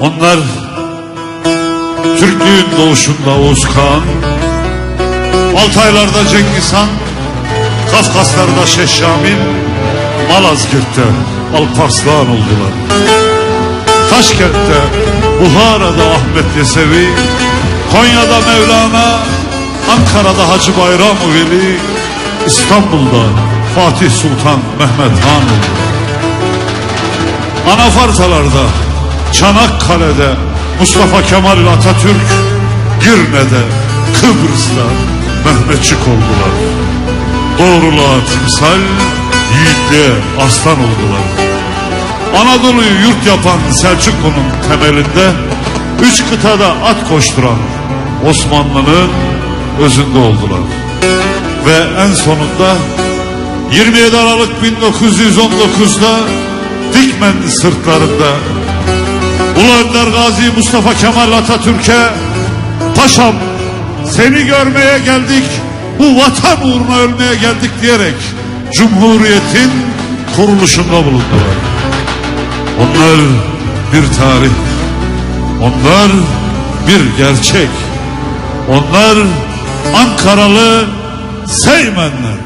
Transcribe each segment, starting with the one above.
Onlar Türklüğün doğuşunda Oğuz Altaylarda Cengiz Han, Kafkaslar'da Şeyh Şamil, Malazgirt'te Alparslan oldular. Taşkent'te, Buhara'da Ahmet Yesevi, Konya'da Mevlana, Ankara'da Hacı Bayram Veli, İstanbul'da Fatih Sultan Mehmet Han oldu. Anafartalarda, Çanakkale'de Mustafa Kemal Atatürk, Girne'de, Kıbrıs'ta Mehmetçik oldular. Doğruluğa timsal, yiğitliğe aslan oldular. Anadolu'yu yurt yapan Selçuklu'nun temelinde üç kıtada at koşturan Osmanlı'nın özünde oldular. Ve en sonunda 27 Aralık 1919'da Dikmen sırtlarında Ulu Önder Gazi Mustafa Kemal Atatürk'e Paşam seni görmeye geldik bu vatan uğruna ölmeye geldik diyerek Cumhuriyet'in kuruluşunda bulundular. Onlar bir tarih, onlar bir gerçek, onlar Ankaralı Seymenler.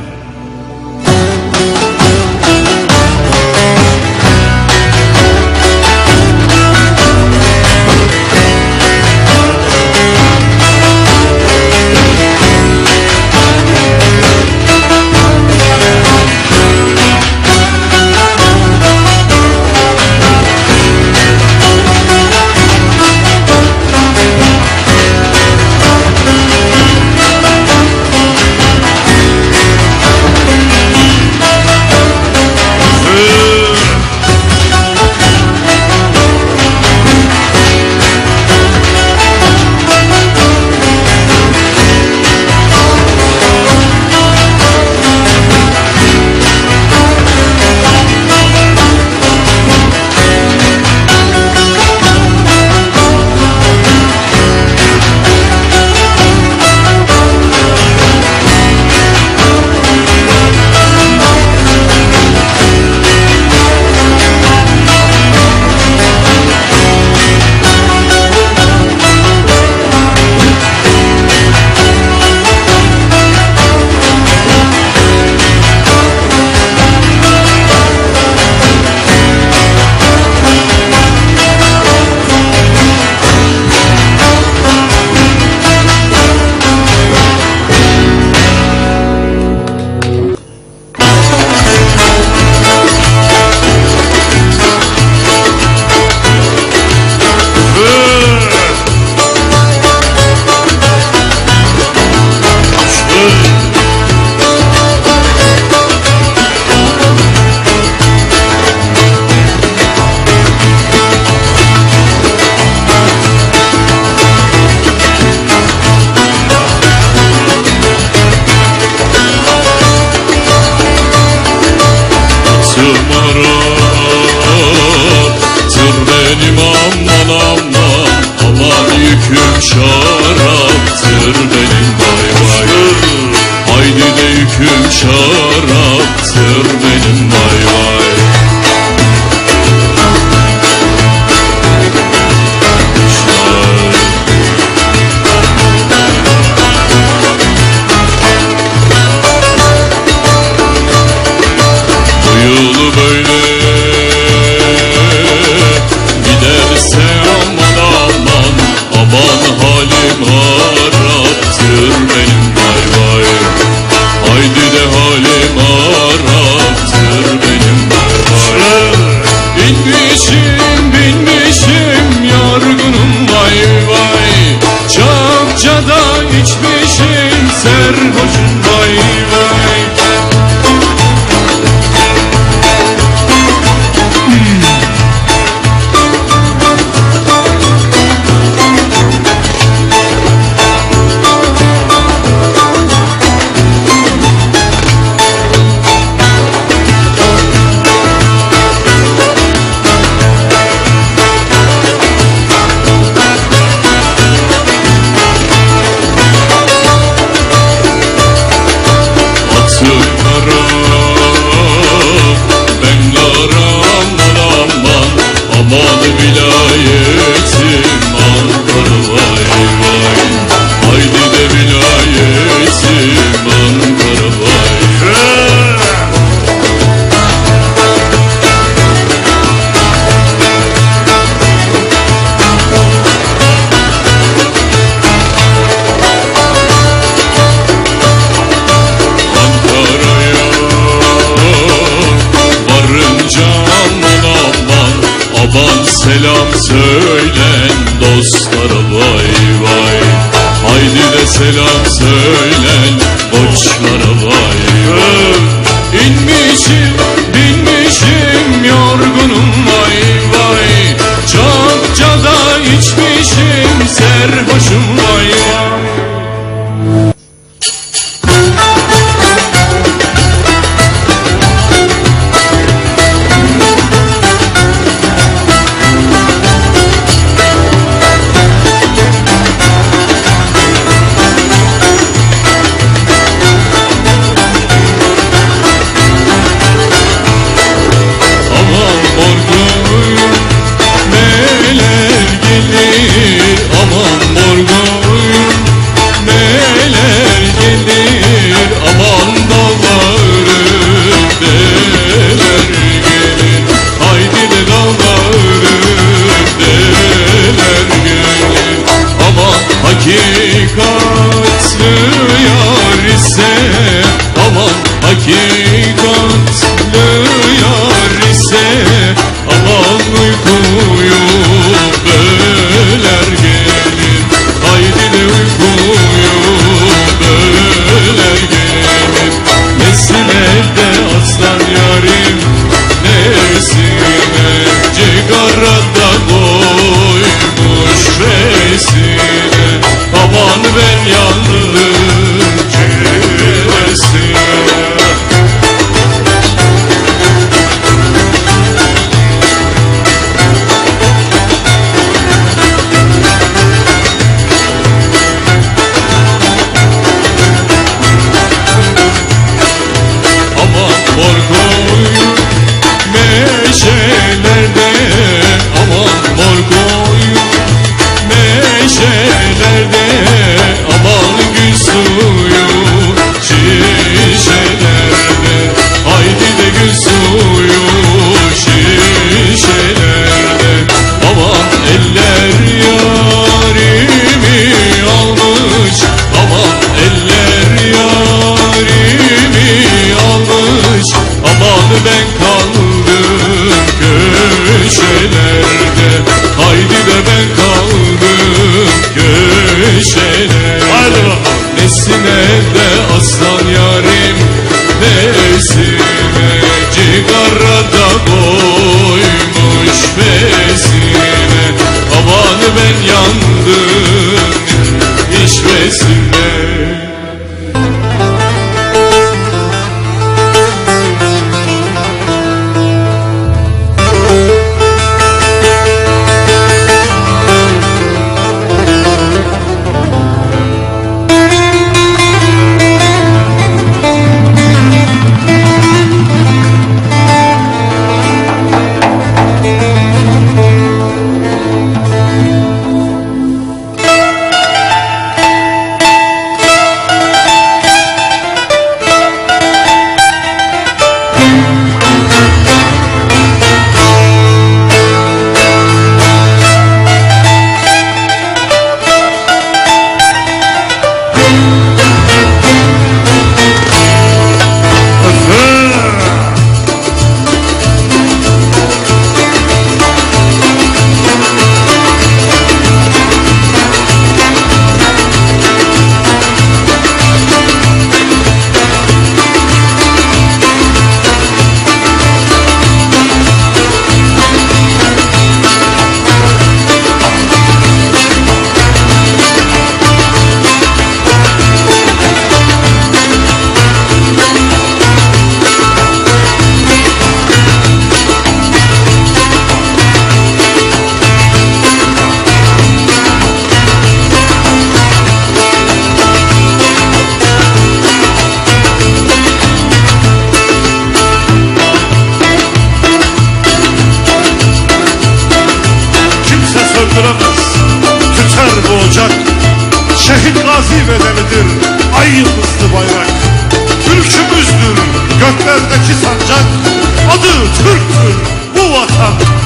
Adı Türktür bu vatan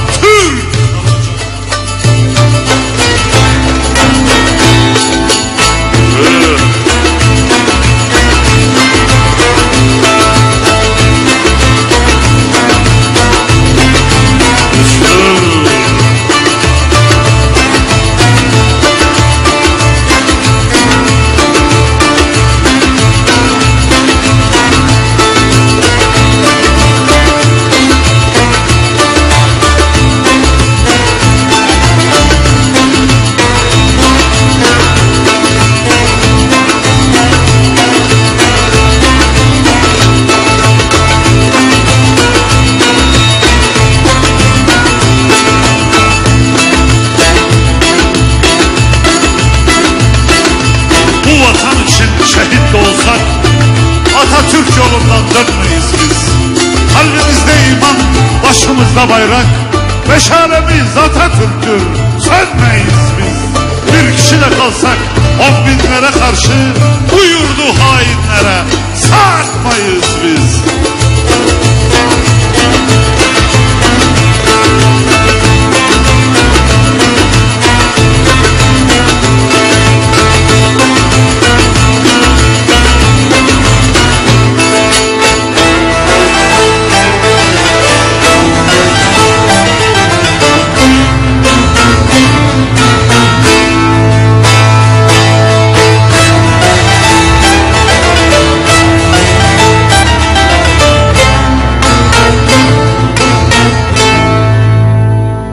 Atatürk'tür, sönmeyiz biz Bir kişi de kalsak on binlere karşı Bu yurdu hainlere sarkmayız biz